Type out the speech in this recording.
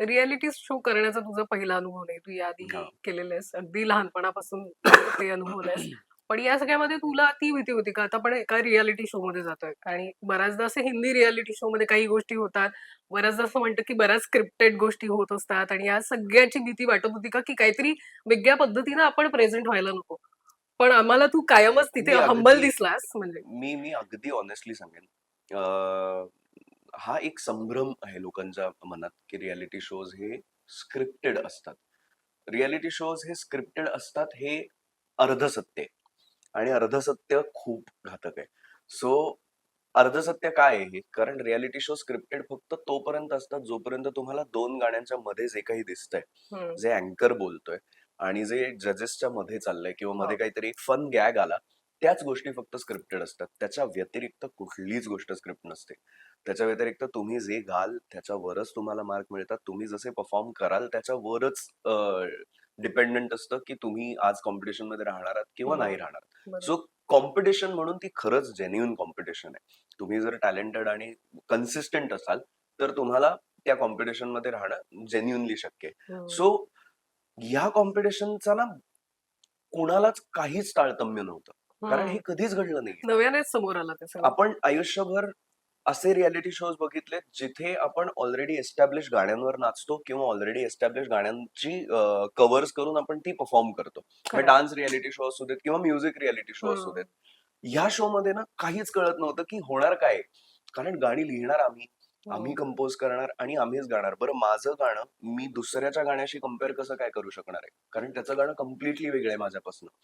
Reality show करण्याचा तुझा पहिला अनुभव नाही. तू याआधी. केलेले आहेस अगदी लहानपणापासून ते अनुभवलंयस पण या सगळ्यामध्ये तुला ती भीती होती का? आता आपण एका रियालिटी शो मध्ये जातोय आणि बऱ्याचदा असे हिंदी रियालिटी शो मध्ये काही गोष्टी होतात. बऱ्याचदा असं म्हणतं की बऱ्याच स्क्रिप्टेड गोष्टी होत असतात आणि या सगळ्याची भीती वाटत होती का की काहीतरी वेगळ्या पद्धतीनं आपण प्रेझेंट व्हायला नको. पण आम्हाला तू कायमच तिथे हंबल दिसलास म्हणजे. मी मी अगदी ऑनेस्टली सांगेन. हा एक संभ्रम आहे लोकांच्या मनात की रियालिटी शोज हे स्क्रिप्टेड असतात रियालिटी शोज हे स्क्रिप्टेड असतात हे अर्धसत्य. आणि अर्धसत्य खूप घातक आहे सो अर्धसत्य काय आहे हे? कारण रियालिटी शो स्क्रिप्टेड फक्त तोपर्यंत असतात जोपर्यंत तुम्हाला दोन गाण्यांच्या मध्ये जे काही दिसतंय. जे अँकर बोलतोय आणि जे जजेसच्या मध्ये चाललंय किंवा मध्ये हो. काहीतरी एक फन गॅग आला त्याच गोष्टी फक्त स्क्रिप्टेड असतात. त्याच्या व्यतिरिक्त कुठलीच गोष्ट स्क्रिप्ट नसते. त्याच्या व्यतिरिक्त तुम्ही जे गाल त्याच्यावरच तुम्हाला मार्क मिळतात. तुम्ही जसे परफॉर्म कराल त्याच्यावरच डिपेंडंट असतं की तुम्ही आज कॉम्पिटिशनमध्ये राहणार आहात किंवा नाही. राहणार. सो कॉम्पिटिशन म्हणून ती खरंच जेन्युन कॉम्पिटिशन आहे. तुम्ही जर टॅलेंटेड आणि कन्सिस्टंट असाल तर तुम्हाला त्या कॉम्पिटिशनमध्ये राहणं जेन्युनली शक्य आहे. सो ह्या कॉम्पिटिशनचा ना कुणालाच काहीच ताळतम्य नव्हतं. कारण. हे कधीच घडलं नाही नव्यानेच समोर आला आपण आयुष्यभर असे रियालिटी शोज बघितले जिथे आपण ऑलरेडी एस्टॅब्लिश गाण्यांवर नाचतो किंवा ऑलरेडी एस्टॅब्लिश गाण्यांची कव्हर्स करून आपण ती परफॉर्म करतो. डान्स रियालिटी शो असू देत किंवा म्युझिक रियालिटी शो असू. देत ह्या शो मध्ये ना काहीच कळत नव्हतं की होणार काय. कारण गाणी लिहिणार आम्ही आम्ही. कंपोज करणार आणि आम्हीच गाणार बरं माझं गाणं मी दुसऱ्याच्या गाण्याशी कंपेअर कसं काय करू शकणार आहे कारण त्याचं गाणं कम्प्लिटली वेगळं आहे माझ्यापासून